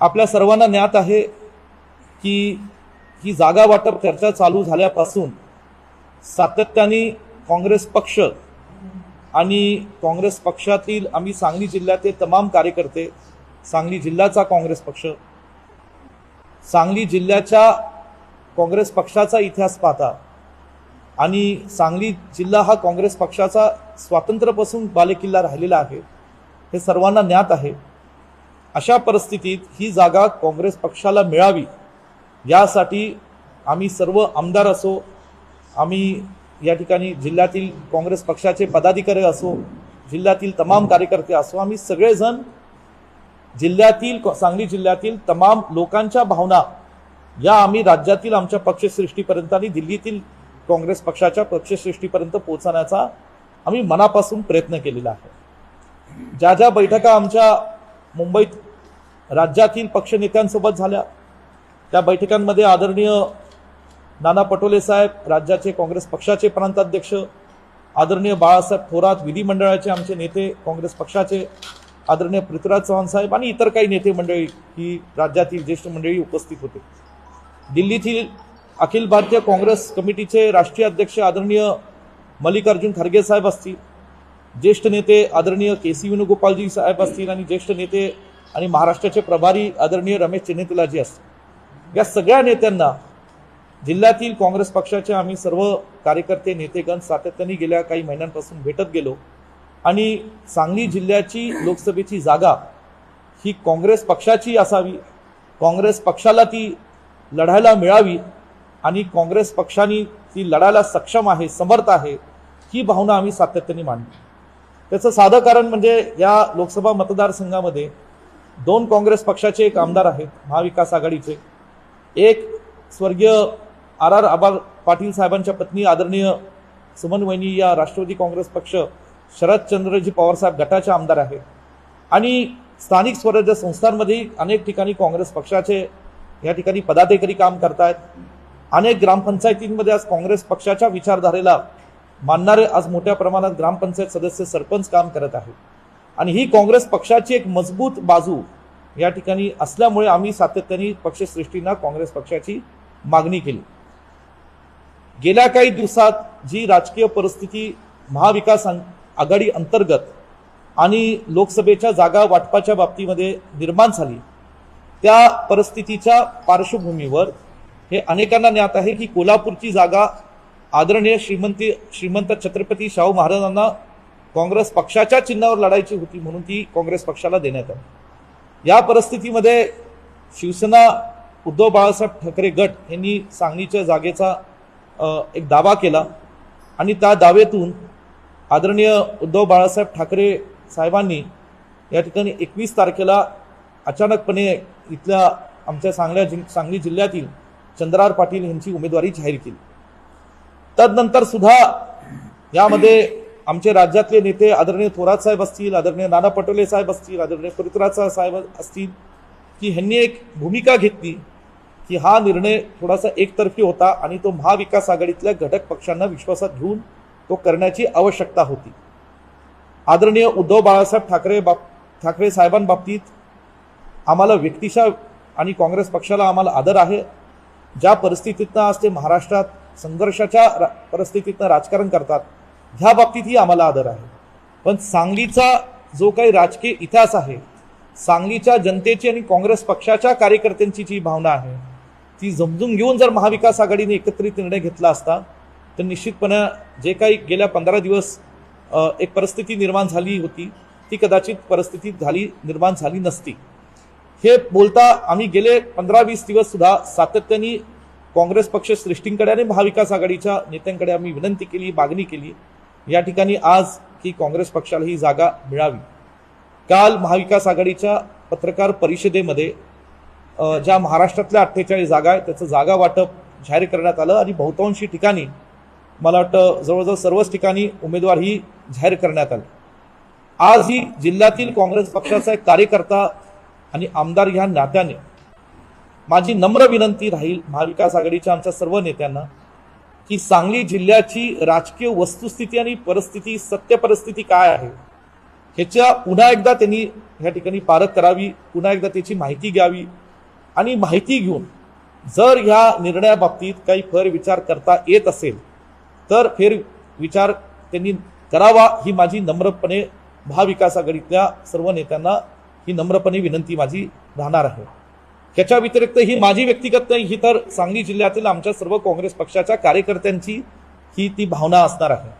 आपल्या सर्वांना ज्ञात आहे की ही जागा वाटप चर्चा चालू झाल्यापासून सातत्याने काँग्रेस पक्ष आणि काँग्रेस पक्षातील आम्ही सांगली जिल्ह्यातील तमाम कार्यकर्ते सांगली जिल्ह्याचा काँग्रेस पक्ष सांगली जिल्ह्याच्या काँग्रेस पक्षाचा इतिहास पाहता आणि सांगली जिल्हा हा काँग्रेस पक्षाचा स्वातंत्र्यापासून बालेकिल्ला राहिलेला आहे हे सर्वांना ज्ञात आहे. अशा परिस्थितीत ही जागा काँग्रेस पक्षाला मिळावी यासाठी आम्ही सर्व आमदार असो आम्ही या ठिकाणी जिल्ह्यातील काँग्रेस पक्षाचे पदाधिकारी असो जिल्ह्यातील तमाम कार्यकर्ते असो आम्ही सगळेजण जिल्ह्यातील सांगली जिल्ह्यातील तमाम लोकांच्या भावना या आम्ही राज्यातील आमच्या पक्षश्रेष्ठीपर्यंत आणि दिल्लीतील काँग्रेस पक्षाच्या पक्षश्रेष्ठीपर्यंत पोहोचण्याचा आम्ही मनापासून प्रयत्न केलेला आहे. ज्या ज्या बैठका आमच्या मुंबईत राज्यातील पक्षनेत्यांसोबत झाल्या. त्या बैठकांमध्ये आदरणीय नाना पटोले साहेब राज्याचे काँग्रेस पक्षाचे प्रांताध्यक्ष आदरणीय बाळासाहेब थोरात विधिमंडळाचे आमचे नेते काँग्रेस पक्षाचे आदरणीय पृथ्वीराज चव्हाण साहेब आणि इतर काही नेते मंडळी ही राज्यातील ज्येष्ठ मंडळी उपस्थित होते. दिल्लीतील अखिल भारतीय काँग्रेस कमिटीचे राष्ट्रीय अध्यक्ष आदरणीय मल्लिकार्जुन खरगे साहेब असतील. ज्येष्ठ नेते आदरणीय के सी वेणुगोपालजी साहेब असतील आणि ज्येष्ठ नेते आणि महाराष्ट्राचे प्रभारी आदरणीय रमेश चेन्नेतलाजी असतील या सगळ्या नेत्यांना जिल्ह्यातील काँग्रेस पक्षाचे आम्ही सर्व कार्यकर्ते नेतेगण सातत्याने गेल्या काही महिन्यांपासून भेटत गेलो आणि सांगली जिल्ह्याची लोकसभेची जागा ही काँग्रेस पक्षाची असावी काँग्रेस पक्षाला ती लढायला मिळावी आणि काँग्रेस पक्षाने ती लढायला सक्षम आहे समर्थ आहे ही भावना आम्ही सातत्याने मांडली. त्याचं साधं कारण म्हणजे या लोकसभा मतदारसंघामध्ये दोन काँग्रेस पक्षाचे एक आमदार आहेत महाविकास आघाडीचे. एक स्वर्गीय आर आर आबार पाटील साहेबांच्या पत्नी आदरणीय सुमन वहिनी या राष्ट्रवादी काँग्रेस पक्ष शरदचंद्रजी पवारसाहेब गटाचे आमदार आहेत. आणि स्थानिक स्वराज्य संस्थांमध्ये अनेक ठिकाणी काँग्रेस पक्षाचे या ठिकाणी पदाधिकारी काम करतायत. अनेक ग्रामपंचायतींमध्ये आज काँग्रेस पक्षाच्या विचारधारेला मानणारे आज मोठ्या प्रमाणात ग्रामपंचायत सदस्य सरपंच काम करत आहेत. आणि ही काँग्रेस पक्षाची एक मजबूत बाजू या ठिकाणी असल्यामुळे आम्ही सातत्याने पक्षश्रेष्ठींना काँग्रेस पक्षाची मागणी केली. गेल्या काही दिवसात जी राजकीय परिस्थिती महाविकास आघाडी अंतर्गत आणि लोकसभेच्या जागा वाटपाच्या बाबतीमध्ये निर्माण झाली त्या परिस्थितीच्या पार्श्वभूमीवर हे अनेकांना ज्ञात आहे की कोल्हापूरची जागा आदरणीय श्रीमंती श्रीमंत छत्रपती शाहू महाराजांना काँग्रेस पक्षाच्या चिन्हावर लढायची होती म्हणून ती काँग्रेस पक्षाला देण्यात आली. या परिस्थितीमध्ये शिवसेना उद्धव बाळासाहेब ठाकरे गट यांनी सांगलीच्या जागेचा एक दावा केला आणि त्या दावेतून आदरणीय उद्धव बाळासाहेब ठाकरे साहेबांनी या ठिकाणी एकवीस तारखेला अचानकपणे इथल्या आमच्या सांगल्या जि सांगली जिल्ह्यातील चंद्रार पाटील यांची उमेदवारी जाहीर केली. तदनंतर सुद्धा यामध्ये आमचे राज्यातले नेते आदरणीय थोरात साहेब असतील आदरणीय नाना पटोले साहेब असतील आदरणीय पृथ्वीराज साहेब असतील की ह्यांनी एक भूमिका घेतली की हा निर्णय थोडासा एकतर्फी होता आणि तो महाविकास आघाडीतल्या घटक पक्षांना विश्वासात घेऊन तो करण्याची आवश्यकता होती. आदरणीय उद्धव बाळासाहेब ठाकरे बाब ठाकरे साहेबांबाबतीत आम्हाला व्यक्तिशा आणि काँग्रेस पक्षाला आम्हाला आदर आहे. ज्या परिस्थितीतनं आज ते महाराष्ट्रात संघर्षाच्या रा- परिस्थितीतनं राजकारण करतात ह्या बाबतीतही आम्हाला आदर आहे. पण सांगलीचा जो काही राजकीय इतिहास आहे सांगलीच्या जनतेची आणि काँग्रेस पक्षाच्या कार्यकर्त्यांची जी भावना आहे ती समजून घेऊन जर महाविकास आघाडीने एकत्रित निर्णय घेतला असता तर निश्चितपणे जे काही गेल्या पंधरा दिवस एक परिस्थिती निर्माण झाली होती ती कदाचित परिस्थिती झाली निर्माण झाली नसती. हे बोलता आम्ही गेले पंधरा वीस दिवस सुद्धा सातत्याने काँग्रेस पक्ष श्रेष्ठींकडे आणि महाविकास आघाडीच्या नेत्यांकडे आम्ही विनंती केली मागणी केली. या ठिकाणी आज की काँग्रेस पक्षाला ही जागा मिळावी. काल महाविकास आघाडीच्या पत्रकार परिषदेमध्ये ज्या महाराष्ट्रातल्या अठ्ठेचाळीस जागा आहेत त्याचं जागा वाटप जाहीर करण्यात आलं आणि बहुतांशी ठिकाणी मला वाटतं जवळजवळ सर्वच ठिकाणी उमेदवार ही जाहीर करण्यात आले. आज ही जिल्ह्यातील काँग्रेस पक्षाचा एक कार्यकर्ता आणि आमदार ह्या नात्याने माझी नम्र विनंती राहील महाविकास आघाडीच्या आमच्या सर्व नेत्यांना की सांगली जिल्ह्याची राजकीय वस्तुस्थिती आणि परिस्थिती सत्य परिस्थिती काय आहे? ह्याच्या पुन्हा एकदा त्यांनी ह्या ठिकाणी पारख करावी पुन्हा एकदा त्याची माहिती घ्यावी आणि माहिती घेऊन जर ह्या निर्णयाबाबतीत काही फेरविचार करता येत असेल तर फेर विचार त्यांनी करावा ही माझी नम्रपणे महाविकास आघाडीतल्या सर्व नेत्यांना ही नम्रपणे विनंती माझी राहणार आहे. त्याच्या व्यतिरिक्त ही माझी व्यक्तिगत नाही ही तर सांगली जिल्ह्यातील आमच्या सर्व काँग्रेस पक्षाच्या कार्यकर्त्यांची ही ती भावना असणार आहे.